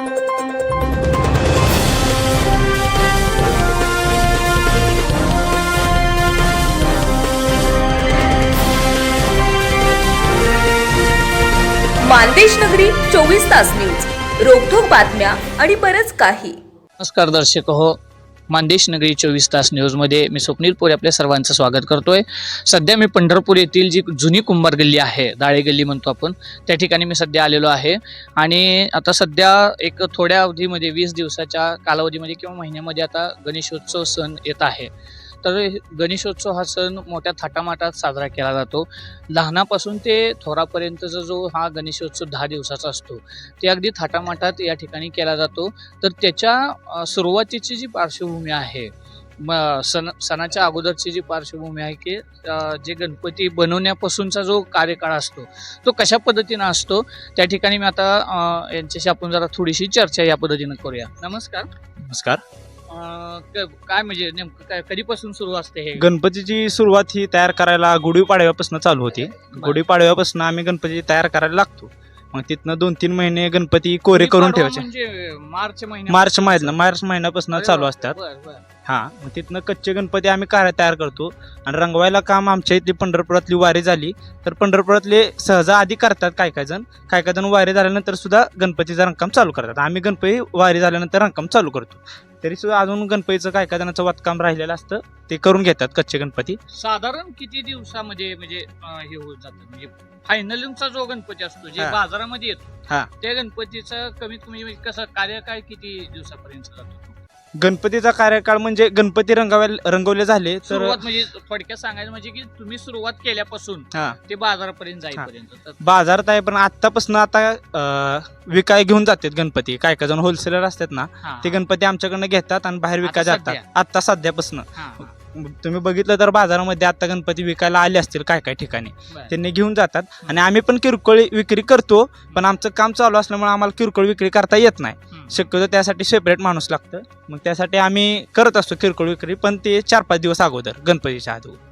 मानदेश नगरी चोवीस तास न्यूज. रोखोक बातम्या आणि बरच काही. नमस्कार दर्शक हो मानदेश नगरी चोवीस तास न्यूजमध्ये मी स्वप्नील पोरे आपल्या सर्वांचं स्वागत करतोय. सध्या मी पंढरपूर येथील जी जुनी कुंभार गल्ली आहे दाळे गल्ली म्हणतो आपण त्या ठिकाणी मी सध्या आलेलो आहे. आणि आता सध्या एक थोड्या अवधीमध्ये वीस दिवसाच्या कालावधीमध्ये किंवा महिन्यामध्ये आता गणेशोत्सव सण येत आहे. तर गणेशोत्सव हा सण मोठ्या थाटामाटात साजरा केला जातो. लहानापासून ते थोरापर्यंतचा जो हा गणेशोत्सव दहा दिवसाचा असतो ते अगदी थाटामाटात या ठिकाणी केला जातो. तर त्याच्या सुरुवातीची जी पार्श्वभूमी आहे म- सण सणाच्या अगोदरची जी पार्श्वभूमी आहे की जे गणपती बनवण्यापासूनचा जो कार्यकाळ असतो तो कशा पद्धतीनं असतो त्या ठिकाणी मी आता यांच्याशी आपण जरा थोडीशी चर्चा या पद्धतीनं करूया. नमस्कार. नमस्कार. अ, क- काय म्हणजे नेमकं काय कधीपासून सुरू असते हे? गणपतीची सुरुवात ही तयार करायला गुढीपाडव्यापासून चालू होती. गुढीपाडव्यापासून आम्ही गणपती तयार करायला लागतो. मग तिथनं दोन तीन महिने गणपती कोरे करून ठेवायचे. म्हणजे मार्च महिन्यात मार्च महिना मार्च महिन्यापासून चालू असतात. बरं, बरं. हा मग तिथनं कच्चे गणपती आम्ही काय तयार करतो. आणि रंगवायला काम आमच्या इथली पंढरपुरातली वारी झाली. तर पंढरपुरातले सहजा आधी करतात काय काय जण. काय काय जण वारी झाल्यानंतर सुद्धा गणपतीचं रंगकाम चालू करतात. आम्ही गणपती वारी झाल्यानंतर रंगकाम चालू करतो. तरी सुद्धा अजून गणपतीचं काय काय जणांचं वातकाम राहिलेलं असतं ते करून घेतात कच्चे गणपती साधारण किती दिवसामध्ये म्हणजे अं, हे होत जातं म्हणजे फायनलचा जो गणपती असतो जे हा. बाजारामध्ये येतो हा. त्या गणपतीचं कमीत कमी म्हणजे कसं कार्यकाळ किती दिवसापर्यंत जातो गणपतीचा कार्यकाळ म्हणजे गणपती रंगावे रंगवले झाले तर सुरुवात म्हणजे थोडक्यात सांगायचं म्हणजे की तुम्ही सुरुवात केल्यापासून हा. ते बाजारापर्यंत जाईपर्यंत. तर बाजारात आहे पण आतापासून आता अं, विकाय घेऊन जातात गणपती. काय काय जण होलसेलर असतात ना हा, ते गणपती आमच्याकडनं घेतात आणि बाहेर विकाय आता जातात सध्या? आता सध्यापासून. हा, हा. तुम्ही बघितलं तर बाजारामध्ये आता गणपती विकायला आले असतील काय काय ठिकाणी. बरं. त्यांनी घेऊन जातात. आणि आम्ही पण किरकोळ विक्री करतो पण आमचं काम चालू असल्यामुळे आम्हाला किरकोळ विक्री करता येत नाही. हम्म. शक्यतो त्यासाठी सेपरेट माणूस लागतं. मग त्यासाठी आम्ही करत असतो किरकोळ विक्री पण ते चार पाच दिवस अगोदर गणपतीच्या अगोदर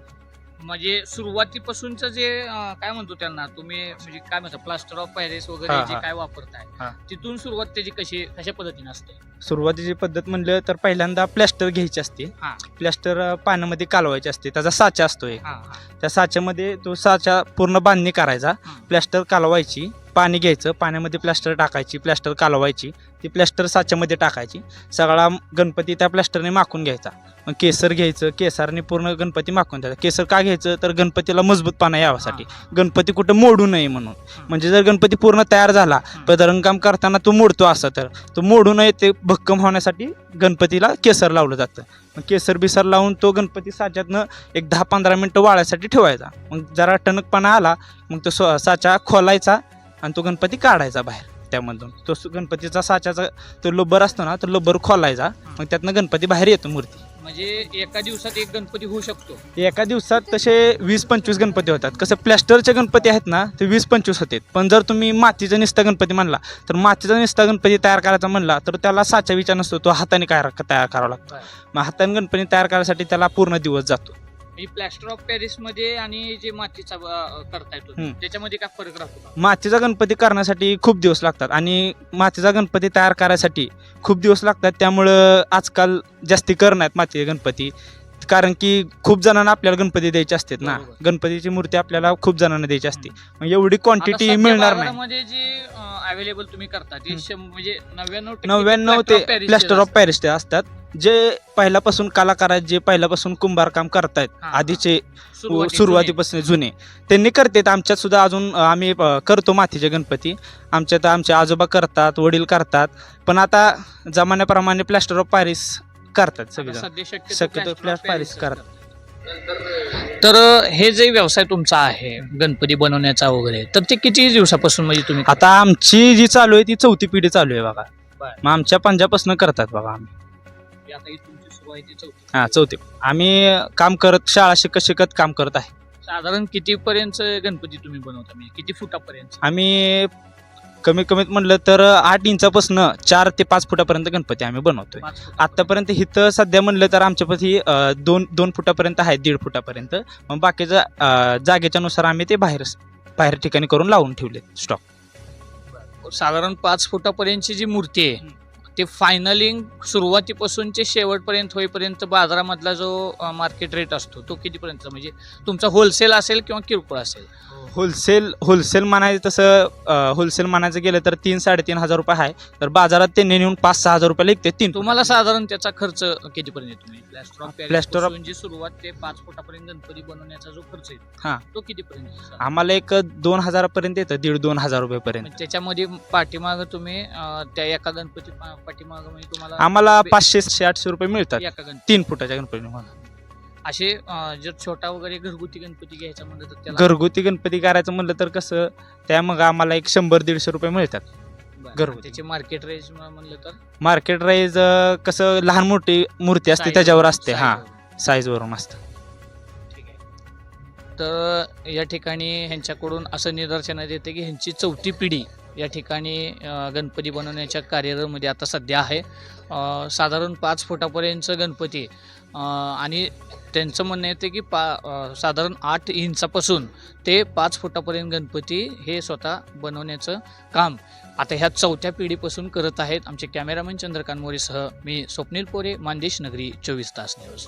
म्हणजे सुरुवातीपासूनच जे अं, काय म्हणतो त्यांना तुम्ही म्हणजे काय म्हणता प्लास्टर ऑफ पॅरिस वगैरे हा, जे हा. काय वापरताय. तिथून सुरुवात त्याची कशी कशा पद्धतीने असते? सुरुवातीची पद्धत म्हणलं तर पहिल्यांदा प्लॅस्टर घ्यायची असते. हा. प्लॅस्टर अं, पाण्यामध्ये कालवायचे असते. त्याचा साचा असतो एक. हा हा. त्या साच्यामध्ये तो साचा पूर्ण बांधणी करायचा. प्लॅस्टर कालवायची. पाणी घ्यायचं पाण्यामध्ये प्लॅस्टर टाकायची प्लॅस्टर कालवायची ती प्लॅस्टर साच्यामध्ये टाकायची. सगळा गणपती त्या प्लॅस्टरने माखून घ्यायचा. मग केसर घ्यायचं केसरने पूर्ण गणपती माखून द्यायचा. केसर का घ्यायचं? तर गणपतीला मजबूतपणा यावासाठी. गणपती कुठं मोडू नये म्हणून. म्हणजे जर गणपती पूर्ण तयार झाला तर रंगकाम करताना तो मोडतो असा तर तो मोडू नये ते भक्कम होण्यासाठी गणपतीला केसर लावलं जातं. मग केसर बिसर लावून तो गणपती साच्यातनं एक दहा पंधरा मिनटं वाळायसाठी ठेवायचा. मग जरा टणकपणा आला मग तो स्व- साचा खोलायचा आणि तो गणपती काढायचा बाहेर त्यामधून. तो गणपतीचा साच्याचा तो लोबर असतो ना तो लोबर खोलायचा. मग त्यातनं गणपती बाहेर येतो मूर्ती. म्हणजे एका दिवसात एक गणपती होऊ शकतो. एका दिवसात तसे वीस पंचवीस गणपती होतात. कसं प्लॅस्टरचे गणपती आहेत ना ते वीस पंचवीस होते. पण जर तुम्ही मातीचा निस्ता गणपती म्हणला तर मातीचा निस्ता गणपती तयार करायचा म्हणला तर त्याला साचा विचार नसतो. तो हाताने काय तयार करावा लागतो. मग हाताने गणपती तयार करायसाठी त्याला पूर्ण दिवस जातो. म्हणजे प्लॅस्टर ऑफ पॅरिसमध्ये आणि जे मातीचा अं, तुम्ही हम्म. त्याच्यामध्ये काय फरक राहतो का? मातीचा गणपती करण्यासाठी खूप दिवस लागतात आणि मातीचा गणपती तयार करायसाठी खूप दिवस लागतात. त्यामुळं आजकाल जास्ती कर नाहीत मातीचे गणपती कारण की खूप जणांना आपल्याला गणपती द्यायचे असतात ना. बरोबर. गणपतीची मूर्ती आपल्याला खूप जणांना द्यायची असते. मग एवढी आता क्वांटिटी सध्या मिळणार नाही. बाजारामध्ये जे अवेलेबल तुम्ही करता ते हम्म. शं- म्हणजे नव्याण्णव टक्के नव्याण्णव ते प्लॅस्टर ऑफ पॅरिस ते असतात. जे पहिल्यापासून कलाकार आहेत जे पहिल्यापासून कुंभार काम करतायत हा, आधीचे सुरुवाती- सुरुवातीपासून जुने. त्यांनी करतात आमच्यात सुद्धा अजून अं, आम्ही अं, करतो मातीचे गणपती. आमच्यात आमचे आजोबा करतात वडील करतात. पण आता जमान्याप्रमाणे प्लॅस्टर ऑफ पॅरिस करतात सगळेजण. शक्यतो Paris Paris करतात. तर हे जे व्यवसाय तुमचा आहे गणपती बनवण्याचा वगैरे तर ते किती दिवसापासून म्हणजे तुम्ही आता आमची जी चालू आहे ती चौथी पिढी चालू आहे बघा. बरं. मग आमच्या पंजापासून करतात बघा आम्ही? आता ही तुमची सुरुवात आहे ती चौथी. हा चौथी. आम्ही काम करत शाळा शिकत शिकत काम करत आहे. साधारण किती पर्यंत गणपती तुम्ही बनवता? म्हणजे किती फुटापर्यंत? आम्ही कमीत कमीत म्हणलं तर आठ इंचापासून चार ते पाच फुटापर्यंत गणपती आम्ही बनवतोय. पाच फुटापर्यंत? आतापर्यंत इथं सध्या म्हणलं तर आमच्यापाशी अं, दोन दोन फुटापर्यंत आहे दीड फुटापर्यंत. मग बाकीचं अं, जागेच्या नुसार आम्ही ते बाहेर बाहेर ठिकाणी करून लावून ठेवले स्टॉक. साधारण पाच फुटापर्यंतची जी मूर्ती आहे ते फायनलिंग सुरुवातीपासूनचे शेवटपर्यंत होईपर्यंत बाजारामधला जो मार्केट रेट असतो तो कितीपर्यंत म्हणजे तुमचा होलसेल असेल किंवा किरकोळ असेल? होलसेल होलसेल म्हणायचं तसं होलसेल म्हणायचं गेलं तर तीन साडेतीन हजार रुपये आहे. तर बाजारात त्यांनी नेऊन पाच सहा हजार रुपये लिखते तीन. तुम्हाला साधारण त्याचा खर्च कितीपर्यंत येतो? म्हणजे प्लॅस्टर ऑफ Plaster of- जी सुरुवात ते पाच फुटापर्यंत गणपती बनवण्याचा जो खर्च हा. येतो तो कितीपर्यंत येतो? आम्हाला एक दोन हजारापर्यंत येतं दीड दोन हजार रुपयेपर्यंत. म्हणजे त्याच्यामध्ये पाठीमाग तुम्ही अं, त्या एका गणपती पाठीमाग म्हणजे तुम्हाला आम्हाला पाचशे सातशे आठशे रुपये मिळतात. एका गणपती. तीन फुटाच्या गणपती असे जर छोटा वगैरे घरगुती गणपती घ्यायचा म्हणलं तर त्याला घरगुती गणपती करायचं म्हणलं तर कसं त्या मग आम्हाला एक शंभर दीडशे रुपये मिळतात बरं. घरगुती. त्याचे मार्केट रेंज म्हणलं तर मार्केट राईज कसं लहान मोठी मूर्ती असते size त्याच्यावर असते size हा वरून. साईजवरून असतं ठीक आहे तर या ठिकाणी ह्यांच्याकडून असं निदर्शनात येते की ह्यांची चौथी पिढी या ठिकाणी अं, गणपती बनवण्याच्या कार्यरमध्ये आता सध्या आहे अं, साधारण पाच फुटापर्यंतचं गणपती अं, आणि त्यांचं म्हणणं येते की पा साधारण आठ इंचापासून ते पाच फुटापर्यंत गणपती हे स्वतः बनवण्याचं काम आता ह्या चौथ्या पिढीपासून करत आहेत आमचे कॅमेरामॅन चंद्रकांत मोरेसह मी स्वप्नील पोरे मानदेश नगरी चोवीस तास न्यूज.